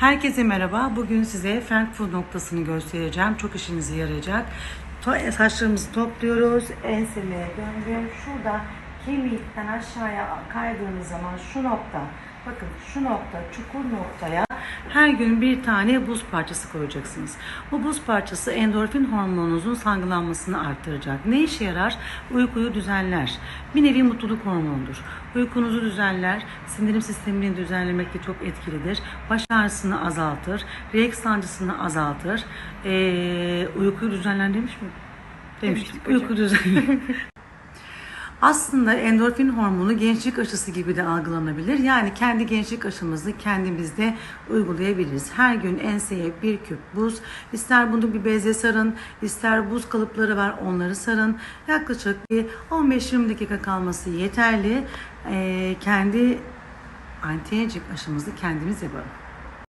Herkese merhaba. Bugün size Frankfurt noktasını göstereceğim. Çok işinize yarayacak. To- Saçlarımızı topluyoruz. Ensemeye döndüm. Şurada kemikten aşağıya kaydığınız zaman şu nokta, bakın şu nokta, çukur noktaya her gün bir tane buz parçası koyacaksınız. Bu buz parçası endorfin hormonunuzun salgılanmasını arttıracak. Ne işe yarar? Uykuyu düzenler. Bir nevi mutluluk hormonudur. Uykunuzu düzenler, sindirim sistemini düzenlemekte çok etkilidir. Baş ağrısını azaltır, reaks sancısını azaltır. Ee, uykuyu düzenler demiş mi? Demiştim. Uyku düzenler. Aslında endorfin hormonu gençlik aşısı gibi de algılanabilir. Yani kendi gençlik aşımızı kendimizde uygulayabiliriz. Her gün enseye bir küp buz, ister bunu bir beze sarın, ister buz kalıpları var onları sarın. Yaklaşık bir 15-20 dakika kalması yeterli. Ee, kendi anti aşımızı kendimiz yapalım.